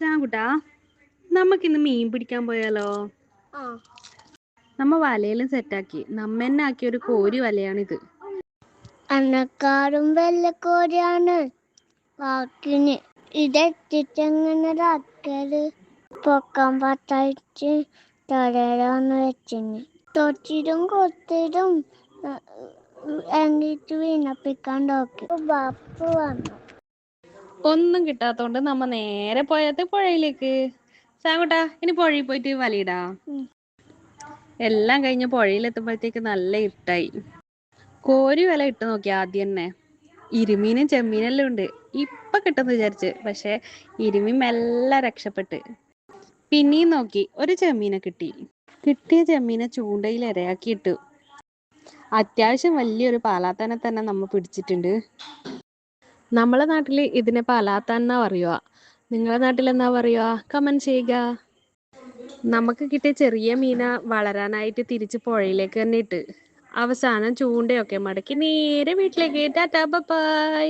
ചാങ്കുട്ടാ നമുക്കിന്ന് മീൻ പിടിക്കാൻ പോയാലോ? നമ്മ വലയെല്ലാം സെറ്റാക്കി നമ്മ തന്നെ ആക്കിയ ഒരു കോരി വലയാണിത്. വല്ല വെള്ളക്കോരിയാണ് വാക്കിന് ഇതെത്തിട്ടെങ്ങനെ ആക്കൽ പൊക്കാൻ പറ്റായിട്ട് തലയിലാന്ന് വെച്ചിന്. തൊച്ചിടും കൊത്തിടും. എന്നിട്ട് വീണപ്പിക്കാൻ നോക്കി. ബാപ്പ് വന്നു. ഒന്നും കിട്ടാത്തോണ്ട് നമ്മ നേരെ പോയത് പുഴയിലേക്ക്. സാങ്കുട്ടാ ഇനി പുഴയിൽ പോയിട്ട് വലിയിടാ. എല്ലാം കഴിഞ്ഞ് പുഴയിലെത്തുമ്പോഴത്തേക്ക് നല്ല ഇരുട്ടായി. കോരി വല ഇട്ട് നോക്കി ആദ്യം തന്നെ. ഇരുമീനും ചെമ്മീനെല്ലാം ഉണ്ട്. ഇപ്പൊ കിട്ടുമെന്ന് വിചാരിച്ച് പക്ഷെ ഇരുമീൻ മെല്ലെ രക്ഷപ്പെട്ട്. പിന്നെയും നോക്കി ഒരു ചെമ്മീനെ കിട്ടി. കിട്ടിയ ചെമ്മീനെ ചൂണ്ടയിൽ ഇരയാക്കി ഇട്ടു അത്യാവശ്യം വലിയൊരു പാലാത്തനെ തന്നെ നമ്മ പിടിച്ചിട്ടുണ്ട്. നമ്മളെ നാട്ടിൽ ഇതിനെ പാലാത്താൻ എന്നാ പറയുക നിങ്ങളെ നാട്ടിൽ എന്നാ പറയുക കമന്റ് ചെയ്യുക. നമുക്ക് കിട്ടിയ ചെറിയ മീന വളരാനായിട്ട് തിരിച്ച് പുഴയിലേക്ക് തന്നെ ഇട്ട്. അവസാനം ചൂണ്ടയൊക്കെ മടക്കി നേരെ വീട്ടിലേക്ക്. Tata bye